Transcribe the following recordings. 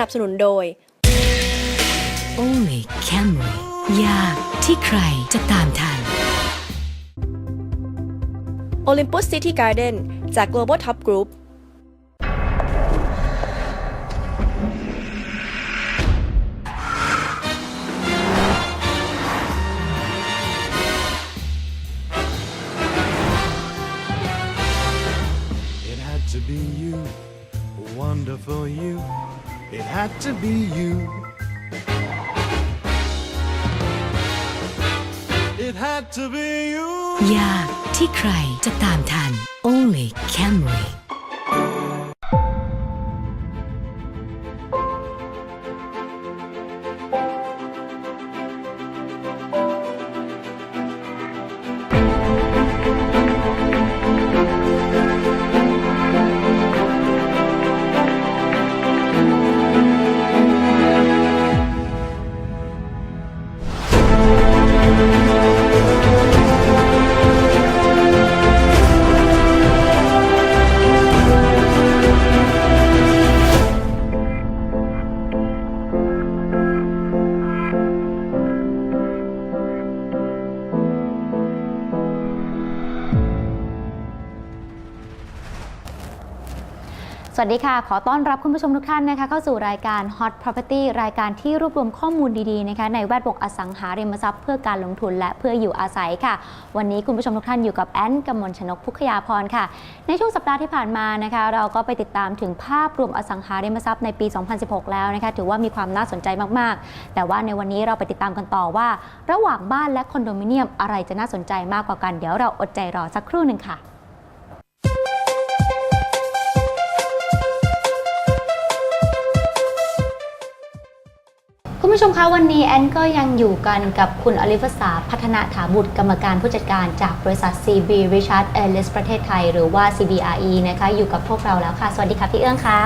นับสนุนโดย Only Camry ยากที่ใครจะตามทัน Olympus City Garden จาก Global Top Group to be you. It had to be you. ยากที่ใครจะตามทัน Only Camry สวัสดีค่ะ ขอต้อนรับคุณผู้ชมทุกท่านนะคะเข้าสู่รายการ Hot Property รายการที่รวบรวมข้อมูลดีๆนะคะในแวดวงอสังหาริมทรัพย์เพื่อการลงทุนและเพื่ออยู่อาศัยค่ะ วันนี้คุณผู้ชมทุกท่านอยู่กับแอนกมลชนกพุคยาพรค่ะ ในช่วงสัปดาห์ที่ผ่านมานะคะ เราก็ไปติดตามถึงภาพรวมอสังหาริมทรัพย์ในปี 2016 แล้วนะคะถือว่ามีความน่าสนใจมากๆ แต่ว่าในวันนี้เราไปติดตามกันต่อว่า ระหว่างบ้านและคอนโดมิเนียมอะไรจะน่าสนใจมากกว่ากันเดี๋ยวเราอดใจรอสักครู่หนึ่งค่ะ ผู้ชมคะวันนี้แอนก็ยังอยู่กันกับคุณอลิฟสาพัฒนาถาบุตรกรรมการผู้จัดการจากบริษัท CB Richard Ellis ประเทศไทย หรือว่า CBRE นะคะอยู่กับพวกเราแล้วค่ะ สวัสดีค่ะพี่เอื้องคะ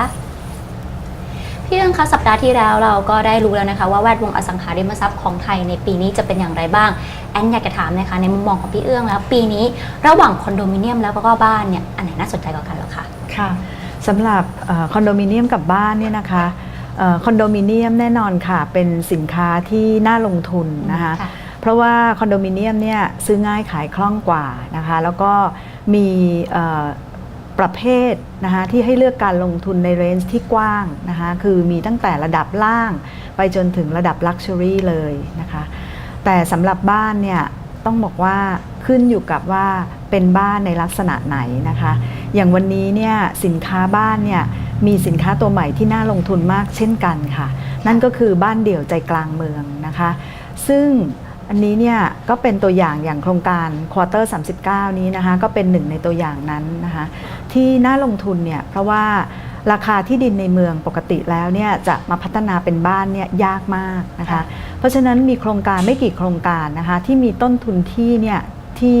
พี่เอื้องคะสัปดาห์ที่แล้วเราก็ได้รู้แล้วนะคะ ว่าแวดวงอสังหาริมทรัพย์ของไทยในปีนี้จะเป็นอย่างไรบ้าง แอนอยากจะถามนะคะในมุมมองของพี่เอื้องแล้ว ปีนี้ระหว่างคอนโดมิเนียมแล้วก็บ้านเนี่ยอันไหนน่าสนใจกว่ากันหรอคะค่ะสำหรับคอนโดมิเนียมกับบ้านเนี่ยนะคะ คอนโดมิเนียมแน่นอนค่ะ เป็นสินค้าที่น่าลงทุนนะคะค่ะเพราะว่าคอนโดมิเนียมเนี่ยซื้อง่ายขายคล่องกว่านะคะแล้วก็มีเอ่อประเภทนะคะที่ให้เลือกการลงทุนในเรนจ์ที่กว้างนะคะคือมีตั้งแต่ระดับล่างไปจนถึงระดับลักชัวรี่เลยนะคะแต่สำหรับบ้านเนี่ยต้องบอกว่าขึ้นอยู่กับว่าเป็นบ้านในลักษณะไหนนะคะ อย่างวันนี้เนี่ยสินค้าบ้านเนี่ย มีสินค้าตัวใหม่ที่น่าลงทุนมากเช่นกันค่ะ นั่นก็คือบ้านเดี่ยวใจกลางเมืองนะคะ ซึ่งอันนี้เนี่ยก็เป็นตัวอย่างอย่างโครงการควอเตอร์39 นี้นะคะ ก็เป็นหนึ่งในตัวอย่างนั้นนะคะ ที่น่าลงทุนเนี่ยเพราะว่าราคาที่ดินในเมืองปกติแล้วเนี่ยจะมาพัฒนาเป็นบ้านเนี่ยยากมากนะคะ เพราะฉะนั้นมีโครงการไม่กี่โครงการนะคะ ที่มีต้นทุนที่เนี่ย ที่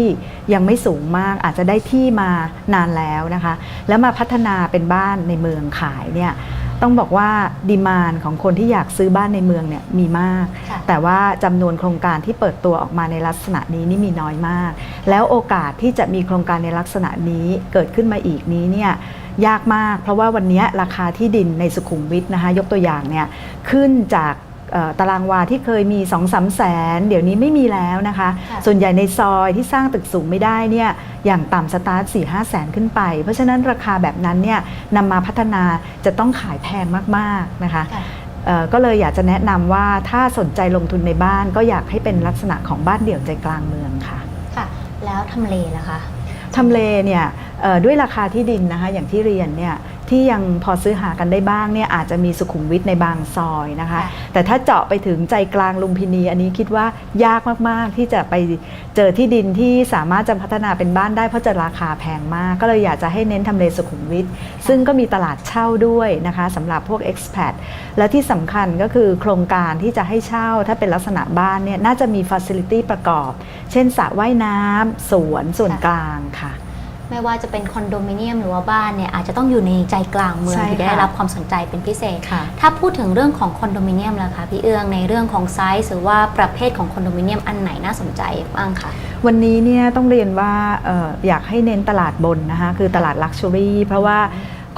ยังไม่สูงมากอาจจะได้ที่มานานแล้วนะคะ แล้วมาพัฒนาเป็นบ้านในเมืองขายเนี่ยต้องบอกว่าดีมานของคนที่อยากซื้อบ้านในเมืองเนี่ยมีมากค่ะแต่ว่าจำนวนโครงการที่เปิดตัวออกมาในลักษณะนี้นี่มีน้อยมาก แล้วโอกาสที่จะมีโครงการในลักษณะนี้เกิดขึ้นมาอีกนี้เนี่ยยากมาก เพราะว่าวันนี้ราคาที่ดินในสุขุมวิทนะคะยกตัวอย่างเนี่ยขึ้นจากเอ่อ ตารางวาที่เคยมี2องสามแสน เดี๋ยวนี้ไม่มีแล้วนะคะค่ะส่วนใหญ่ในซอยที่สร้างตึกสูงไม่ได้เนี่ยอย่างต่ำสตาร์ทสี่ห้าแสนขึ้นไป เพราะฉะนั้นราคาแบบนั้นเนี่ยนำมาพัฒนาจะต้องขายแพงมากๆนะคะค่ะเอ่อก็เลยอยากจะแนะนำว่าถ้าสนใจลงทุนในบ้านก็อยากให้เป็นลักษณะของบ้านเดี่ยวใจกลางเมืองค่ะค่ะ แล้วทำเลล่ะคะทำเลเนี่ยเอ่อด้วยราคาที่ดินนะคะอย่างที่เรียนเนี่ย ที่ยังพอซื้อหากันได้บ้างเนี่ยอาจจะมีสุขุมวิทในบางซอยนะคะค่ะแต่ถ้าเจาะไปถึงใจกลางลุมพินี อันนี้คิดว่ายากมากๆ ที่จะไปเจอที่ดินที่สามารถจะพัฒนาเป็นบ้านได้เพราะจะราคาแพงมาก ก็เลยอยากจะให้เน้นทำเลสุขุมวิทซึ่งก็มีตลาดเช่าด้วยนะคะสำหรับพวก expat และที่สำคัญก็คือโครงการที่จะให้เช่าถ้าเป็นลักษณะบ้านเนี่ยน่าจะมี facility ประกอบ เช่นสระว่ายน้ำสวนส่วนกลางค่ะ ไม่ว่าจะเป็นคอนโดมิเนียมหรือว่าบ้านเนี่ยอาจจะต้องอยู่ในใจกลางเมืองใช่ถึงจะได้ค่ะรับความสนใจเป็นพิเศษ ค่ะ ถ้าพูดถึงเรื่องของคอนโดมิเนียมล่ะคะพี่เอื้องในเรื่องของไซส์หรือว่าประเภทของคอนโดมิเนียมอันไหนน่าสนใจบ้างคะ วันนี้เนี่ยต้องเรียนว่าเอออยากให้เน้นตลาดบนนะคะคือตลาดลักชัวรี่เพราะว่า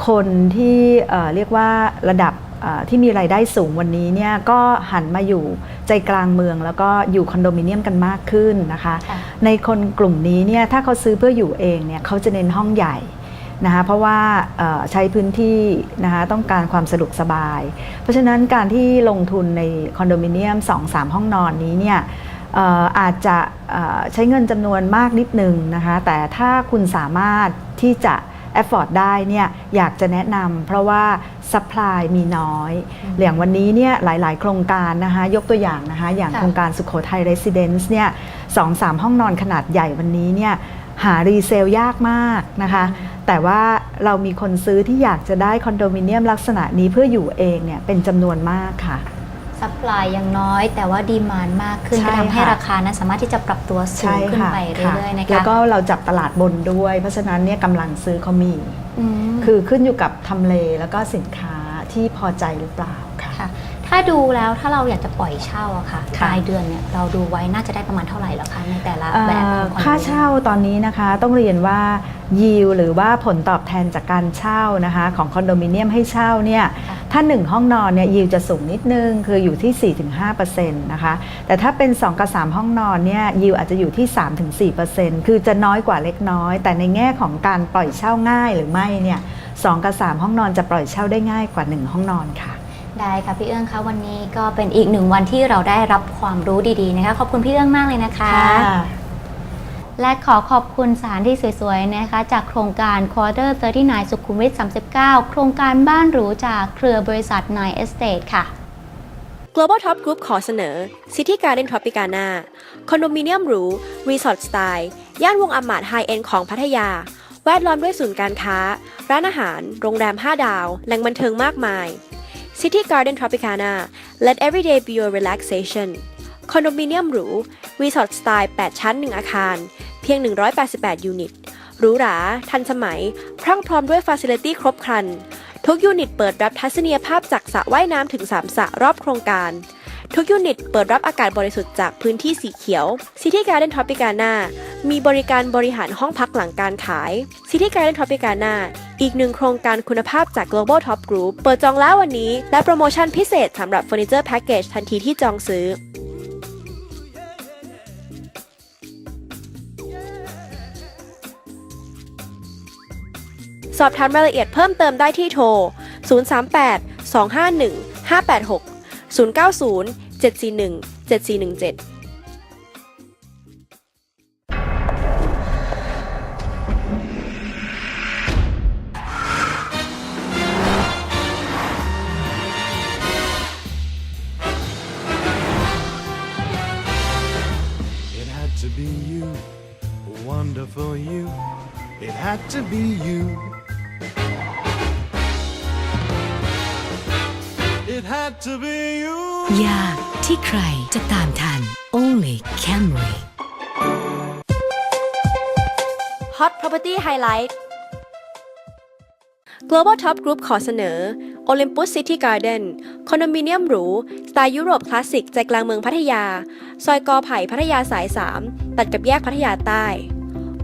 คนที่เอ่อเรียกว่าระดับเอ่อ ที่มีรายได้สูงวันนี้เนี่ยก็หันมาอยู่ใจกลางเมือง แล้วก็อยู่คอนโดมิเนียมกันมากขึ้นนะคะค่ะในคนกลุ่มนี้เนี่ยถ้าเขาซื้อเพื่ออยู่เองเนี่ยเขาจะเน้นห้องใหญ่นะคะเพราะว่าเอ่อใช้พื้นที่นะคะต้องการความสะดวกสบาย เพราะฉะนั้นการที่ลงทุนในคอนโดมิเนียม 2-3 ห้องนอนนี้เนี่ยเอ่ออาจจะเอ่อใช้เงินจำนวนมากนิดนึงนะคะแต่ถ้าคุณสามารถที่จะ afford ได้เนี่ยอยากจะแนะนำเพราะว่า supply มีน้อยอย่างวันนี้เนี่ยหลาย ๆ โครงการนะคะยกตัวอย่างนะคะอย่างค่ะโครงการสุขโขทัย Residence เนี่ยสองสามห้องนอนขนาดใหญ่วันนี้เนี่ยหารีเซลยากมากนะคะ แต่ว่าเรามีคนซื้อที่อยากจะได้คอนโดมิเนียมลักษณะนี้เพื่ออยู่เองเนี่ยเป็นจำนวนมากค่ะ ซัพพลายยังน้อย แต่ว่าดีมานมากขึ้นใช่ก็ทำให้ค่ะ ราคานั้นสามารถที่จะปรับตัวสูงขึ้นไปเรื่อยๆนะคะแล้วก็เราจับตลาดบนด้วย เพราะฉะนั้นเนี่ยกำลังซื้อเขามี อืม คือขึ้นอยู่กับทำเลแล้วก็สินค้าที่พอใจหรือเปล่าค่ะค่ะ ถ้าดูแล้วถ้าเราอยากจะปล่อยเช่าอะค่ะค่ะ รายเดือนเนี่ยเราดูไว้น่าจะได้ประมาณเท่าไหร่เหรอคะในแต่ละเอ่อแบบของคอนโด ค่าเช่าตอนนี้นะคะต้องเรียนว่ายิวหรือว่าผลตอบแทนจากการเช่านะคะของคอนโดมิเนียมให้เช่าเนี่ยถ้า 1 ห้องนอนเนี่ยยิวจะสูงนิดนึงคืออยู่ที่ 4-5%นะคะแต่ถ้าเป็น 2 กับ 3 ห้องนอนเนี่ยยิวอาจจะอยู่ที่ 3-4%คือจะน้อยกว่าเล็กน้อย แต่ในแง่ของการปล่อยเช่าง่ายหรือไม่เนี่ยสองกับ 3 ห้องนอนจะปล่อยเช่าได้ง่ายกว่า 1 ห้องนอนค่ะ ได้ค่ะพี่เอื้องคะวันนี้ก็เป็นอีกหนึ่งวันที่เราได้รับความรู้ดีๆนะคะขอบคุณพี่เอื้องมากเลยนะคะ และขอขอบคุณสถานที่สวยๆนะคะ จากโครงการ Quarter 39 สุขุมวิท 39 โครงการบ้านหรูจากเครือบริษัท Nine Estate ค่ะ Global Top Group ขอเสนอ City Garden Tropicana คอนโดมิเนียมหรู รีสอร์ทสไตล์ ย่านวงอมาตไฮเอ็นของพัทยา แวดล้อมด้วยศูนย์การค้า ร้านอาหาร โรงแรม 5 ดาว แหล่งบันเทิงมากมาย City Garden Tropicana Let every day be your relaxation คอนโดมิเนียมหรูรีสอร์ทสไตล์ 8 ชั้น 1 อาคาร เพียง 188 ยูนิตหรูหรา ทันสมัย พรั่งพร้อมด้วยฟาซิลิตี้ครบครัน ทุกยูนิตเปิดรับทัศนียภาพจากสระว่ายน้ำถึง 3สระรอบโครงการ ทุกยูนิตเปิดรับอากาศบริสุทธิ์จากพื้นที่สีเขียว City Garden Tropicana มีบริการบริหารห้องพักหลังการขาย City Garden Tropicana อีกหนึ่งโครงการคุณภาพจาก Global Top Group เปิดจองแล้ววันนี้ และโปรโมชั่นพิเศษสำหรับเฟอร์นิเจอร์แพ็กเกจทันทีที่จองซื้อสอบถามรายละเอียดเพิ่มเติมได้ที่โทร 038 251 586 090 741 7417 It had to be ยากที่ใครจะตามทัน Only Camry Hot Property Highlight Global Top Group ขอเสนอ Olympus City Garden คอนโดมิเนียมหรู สไตล์ยุโรปคลาสสิกใจกลางเมืองพัทยา ซอยกอไผ่พัทยาสาย 3 ตัดกับแยกพัทยาใต้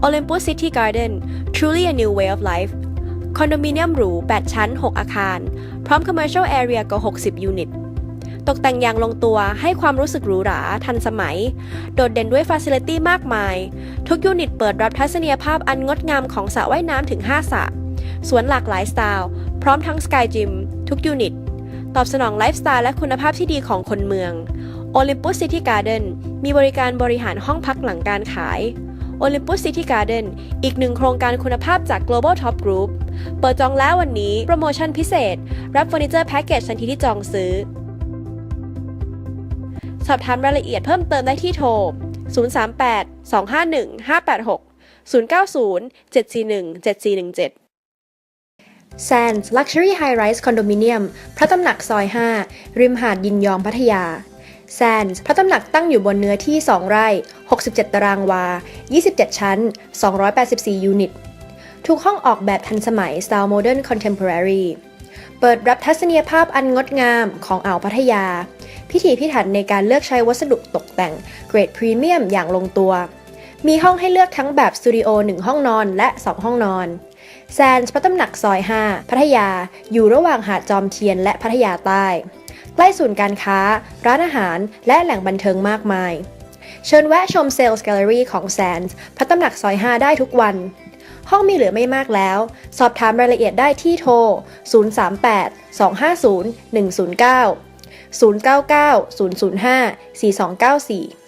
Olympus City Garden truly a new way of life คอนโดมิเนียมหรู 8 ชั้น 6 อาคาร พร้อม Commercial Area กว่า 60 ยูนิต ตกแต่งอย่างลงตัวให้ความรู้สึกหรูหราทันสมัย โดดเด่นด้วยฟ a ซิลิตี้มากมาย ทุกยูนิตเปิดรับทัศนียภาพอันงดงามของสระว่ายน้ำถึง 5 สระสวนหลากหลายสไตล์ พร้อมทั้งสกายจิมทุกยูนิต ตอบสนองไลฟ์สไตล์และคุณภาพที่ดีของคนเมือง Olympus City Garden มีบริการบริหารห้องพักหลังการขาย Olympus City Garden อีกหนึ่งโครงการคุณภาพจาก Global Top Group เปิดจองแล้ววันนี้ โปรโมชั่นพิเศษ รับเฟอร์นิเจอร์แพ็กเกจทันทีที่จองซื้อ สอบถามรายละเอียดเพิ่มเติมได้ที่โทร 038 251 586 090 741 7417 Sands Luxury High Rise Condominium พระตำหนักซอย 5 ริมหาดยินยอมพัทยา Sands พระตำหนักตั้งอยู่บนเนื้อที่ 2 ไร่ 67 ตารางวา 27 ชั้น 284 ยูนิต ทุกห้องออกแบบทันสมัย Style Modern Contemporary เปิดรับทัศนียภาพอันงดงามของอ่าวพัทยา พิถีพิถันในการเลือกใช้วัสดุตกแต่งเกรดพรีเมียมอย่างลงตัว มีห้องให้เลือกทั้งแบบสตูดิโอ1ห้องนอนและ 2 ห้องนอนแซนส์พระตำหนักซอย 5 พัทยา อยู่ระหว่างหาดจอมเทียนและพัทยาใต้ ใกล้ศูนย์การค้า ร้านอาหาร และแหล่งบันเทิงมากมาย เชิญแวะชมเซลส์แกลเลอรี่ของแซนส์พระตำหนักซอย 5 ได้ทุกวัน ห้องมีเหลือไม่มากแล้ว สอบถามรายละเอียดได้ที่โทร 038 250 109 099 005 4294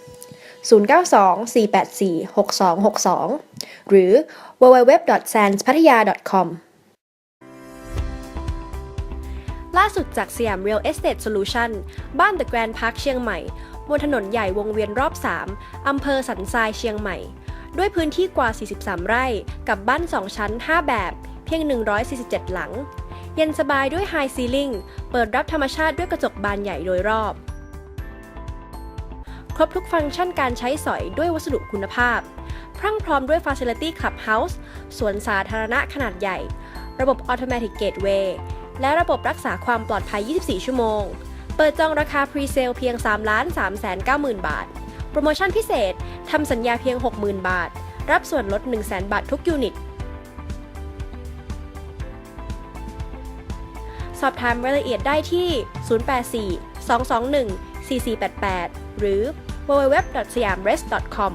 092 484 6262 หรือ www.sanspattaya.com ล่าสุดจากสยาม Real Estate Solution บ้าน The Grand Park เชียงใหม่ บนถนนใหญ่วงเวียนรอบ 3 อำเภอสันทรายเชียงใหม่ ด้วยพื้นที่กว่า 43 ไร่ กับบ้าน 2 ชั้น 5 แบบ เพียง 147 หลัง เย็นสบายด้วย High Ceiling เปิดรับธรรมชาติด้วยกระจกบานใหญ่โดยรอบ ครบทุกฟังก์ชันการใช้สอยด้วยวัสดุคุณภาพ พรั่งพร้อมด้วย Facility Clubhouse สวนสาธารณะขนาดใหญ่ ระบบ Automatic Gateway และระบบรักษาความปลอดภัย 24 ชั่วโมง เปิดจองราคา Pre-sale เพียง 3 3 9 0 0 0 0 บาท โปรโมชั่นพิเศษทำสัญญาเพียง 60,000 บาท รับส่วนลด 100,000บาททุกยูนิต สอบถามรายละเอียดได้ที่ 084 221 4488 หรือ www.siamrest.com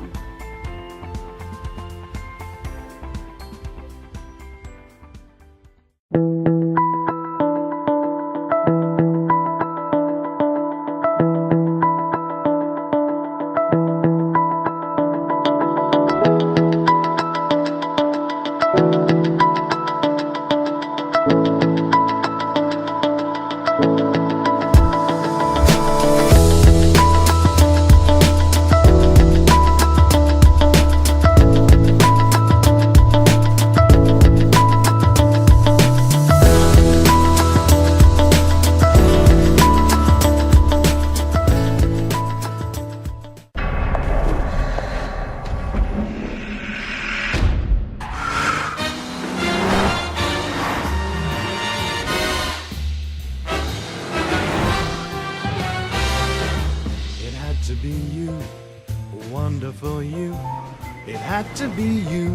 to be you.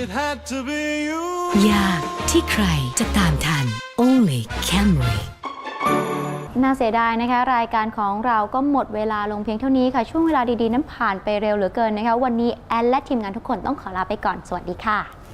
It had to be you. ยากที่ใครจะตามทัน Only Camry น่าเสียดายนะคะ รายการของเราก็หมดเวลาลงเพียงเท่านี้ค่ะ ช่วงเวลาดี ๆ นั้นผ่านไปเร็วเหลือเกินนะคะ วันนี้แอนและทีมงานทุกคนต้องขอลาไปก่อน สวัสดีค่ะ